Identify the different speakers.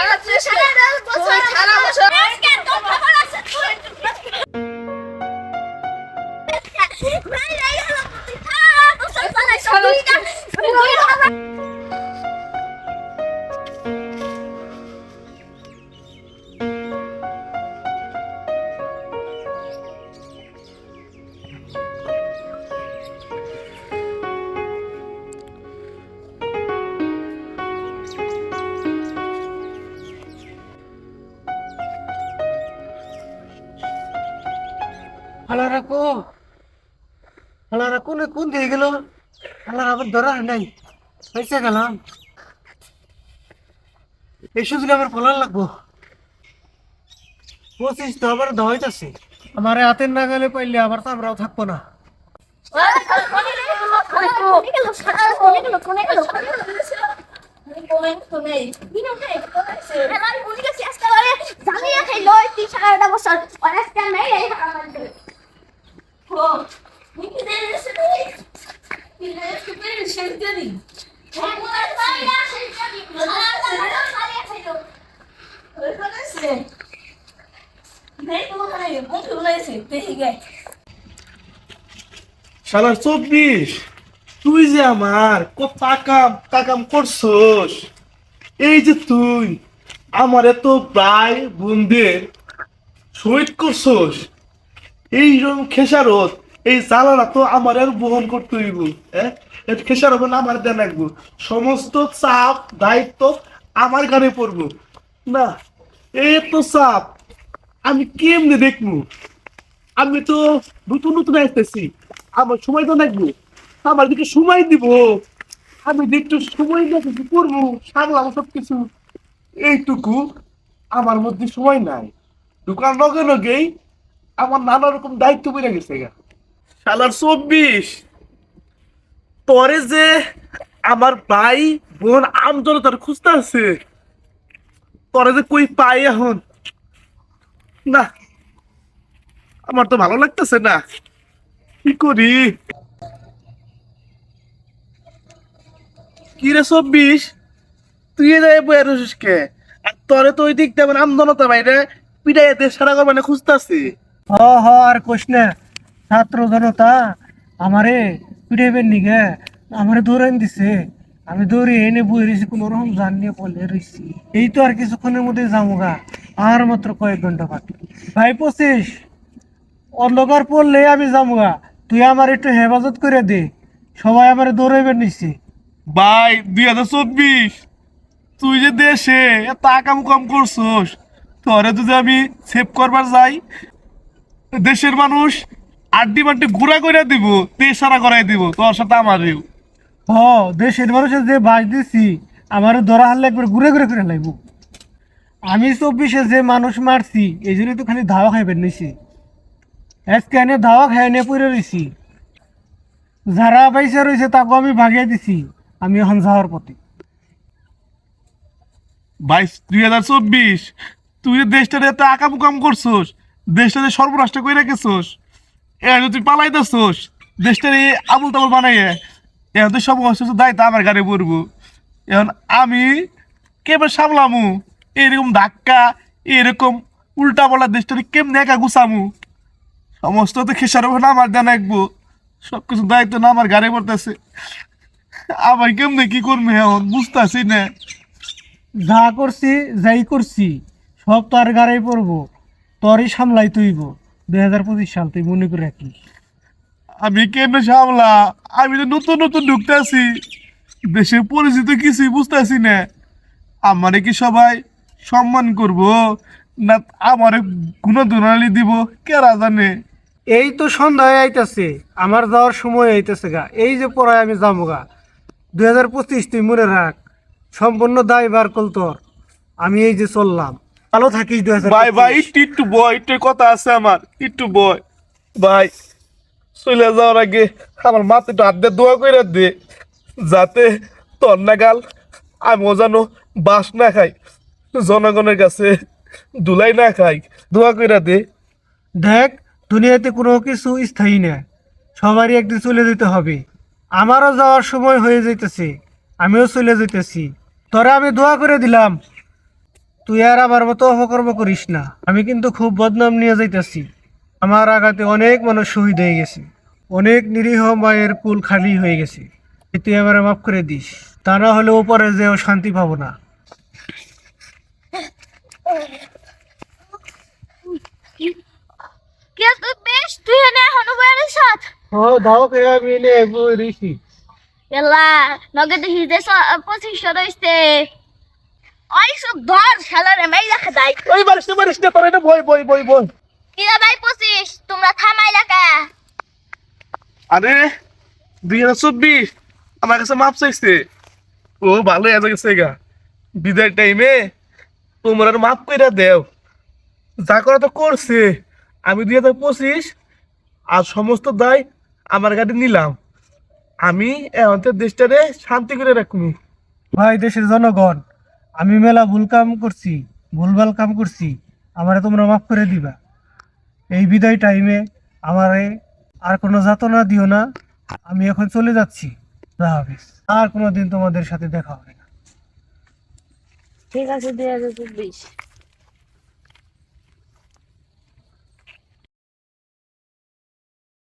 Speaker 1: সারা বছর সারা বছর আজকে তো খবর আছে ভাই হালা
Speaker 2: রাখো হালা রাখো না কোন দিয়ে গেল হালা আবার ধরা নাই পয়সা গেলাম এই শুধু আমার ফলার লাগবো পঁচিশ তো আবার দহাইতেছে আমার হাতের নাগালে পাইলে আবার আমরাও থাকব না
Speaker 3: শালার চব্বিশ, তুই যে আমার কত তাকাম তাকাম করছস। এই যে তুই আমার এত প্রায় বন্ধের শহীদ করছস এইরকম খেসারত এই জ্বালানা তো আমার আর বহন করতে হইব হ্যাঁ এই খেসারত না, আমার দেন রাখব সমস্ত চাপ, দায়িত্ব আমার গানে পড়ব। না এই তো চাপ। আমি কেমনে দেখব? আমি তো নতুন নতুন আসতেছি। আমার সময় তো লাগবে। আমার দিকে সময় দিব। আমি একটু সময় দিয়ে কিছু করব সামলাম সব কিছু এইটুকু আমার মধ্যে সময় নাই। দোকান লগে লগেই আমার নানা রকম দায়িত্ব বেড়ে গেছে গা। সালার চব্বিশ। পরে যে আমার ভাই, বোন আমজনতার খুঁজতে আছে। পরে যে কই পাই এখন? না, আমার তো ভালো লাগতেছে না। কি করি? কি রে চব্বিশ? তুই যাই বইয়া রসিস কে? আর তোরে তো ওই দিক তেমন আমদনতা বাইরে পিটাই দেশ সারা কর মানে খুঁজতাছি
Speaker 2: হ হ, আর কোশ না। ছাত্র জনতা আমারে পিড়েবেন নিগে আমারে দৌড়ান দিছে। আমি দৌড়ে এনে বই রয়েছি কোনো রকম জান নিয়ে পড়লে রয়েছি এই তো আর কিছুক্ষণের মধ্যে যামুগা আর মাত্র কয়েক ঘণ্টা বাকি। ভাই পঁচিশ, অন্ধকার পড়লে আমি যামুগা তুই আমার একটু হেফাজত করে দে, সবাই আমার দৌড়াইবেন নিছি।
Speaker 3: ভাই, দুই হাজার চব্বিশ, তুই যে দেশে এত আকাম কম করছোস, তোরে যদি আমি সেভ করবার যাই, দেশের মানুষ আড্ডি মাড্ডি ঘুরা করে দিব দেশ সারা করাই দিব তোর সাথে আমারও
Speaker 2: হ দেশের মানুষের যে বাস দিছি আমার ধরা হারলে একবার ঘুরে ঘুরে করে লাগবো আমি চব্বিশে যে মানুষ মারছি এই জন্যই তো খালি ধাওয়া খাইবেন নিছি। আজকে এনে ধাওয়া খাই এনে পড়ে রয়েছি যারা পয়সা রয়েছে তাকে আমি ভাগিয়ে দিছি আমি এখন যাওয়ার পথে।
Speaker 3: বাইশ দুই হাজার চব্বিশ তুই যে দেশটারে এত আকাম কাম করছোস দেশটারে সর্বরাষ্ট্র করে রেখেছোস এখন তুই পালাইতেছোস দেশটারে আবুল তাবুল বানাইয়ে। এখন তুই সব অসুস্থ দায়িত্ব আমার গাড়ি পড়ব এখন আমি কেমন সামলামু? এরকম ধাক্কা, এরকম উল্টা পাল্টা দেশটারে কেমনে একা গুছামু? সমস্ত তো খেসার ওখানে আমার দেন একবো। সব কিছু দায়িত্ব না আমার গাড়ি পড়তেছে। আমার কেমনে কি করব এখন? বুঝতেছি না।
Speaker 2: যা করছি, যাই করছি, সব তো আর গাড়াই পড়ব তোরই সামলাই তুইব। দুই হাজার পঁচিশ সাল তুই মনে করে রাখিস
Speaker 3: আমি কেমনে সামলা? আমি তো নতুন নতুন ঢুকতেছি দেশের পরিচিত কিছুই বুঝতেছি না। আমারে কি সবাই সম্মান করব? না আমারে গুণধনালি দিব? কেরা জানে?
Speaker 2: এই তো সন্ধ্যায় আইতাছে। আমার যাওয়ার সময় আইতাছে গা। এই যে পড়ায় আমি যাব গা। দুই হাজার পঁচিশ তুই মনে রাখ সম্পূর্ণ দায় বার কল তোর। আমি এই যে চললাম। ভালো থাকিস দুই হাজার
Speaker 3: ভাই ভাই একটু একটু বয় একটু কথা আছে আমার একটু বয়। ভাই চলে যাওয়ার আগে আমার মাথা একটু হাত দিয়ে দোয়া করে দে যাতে তোর নাগাল আমিও যেন বাস না খাই জনগণের কাছে দুলাই না খাই। দোয়া করে দে।
Speaker 2: দেখ দুনিয়াতে কোনো কিছু স্থায়ী না সবারই একদিন চলে যেতে হবে। আমারও যাওয়ার সময় হয়ে যাইতেছে আমিও চলে যেতেছি তোরা আমি দোয়া করে দিলাম। তুই আর আমার মতো অপকর্ম করিস না। আমি কিন্তু খুব বদনাম নিয়ে যাইতেছি। আমার আঘাতে অনেক মানুষ শহীদ হয়ে গেছে। অনেক নিরীহ মায়ের কুল খালি হয়ে গেছে। তুই আমার মাফ করে দিস। তা না হলে ওপরে যেও শান্তি পাবো না।
Speaker 1: কে বেশ তুই এনে এখনও বয়ারের সাথ।
Speaker 2: ও দাও কে আমি নে বই
Speaker 1: এলা নগে দেখি যে পঁচিশ রইছে। ওই সব ধর শালারে
Speaker 3: ওই বারিশ না বারিশ না তোর এটা বই বই বই বই।
Speaker 1: কিরা ভাই পঁচিশ? তোমরা থামাই
Speaker 3: আরে দুই হাজার চব্বিশ আমার কাছে মাপ চাইছে। ও ভালো গেছে গা। বিদায় টাইমে তোমরা আর মাপ করে দেও। যা করা তো করছে। আমি দুই হাজার পঁচিশ আর সমস্ত দায় আমার গাড়ি নিলাম। আমি এখন দেশটারে শান্তি করে রাখব।
Speaker 2: ভাই দেশের জনগণ। আমি মেলা ভুল কাম করছি, ভুলভাল কাম করছি, আমারে তোমরা মাফ করে দিবা। এই বিদায় টাইমে আমারে আর কোনো যাতনা দিও না, আমি এখন চলে যাচ্ছি। হাফিজ। আর কোনো দিন তোমাদের সাথে দেখা হবে না।
Speaker 1: ঠিক আছে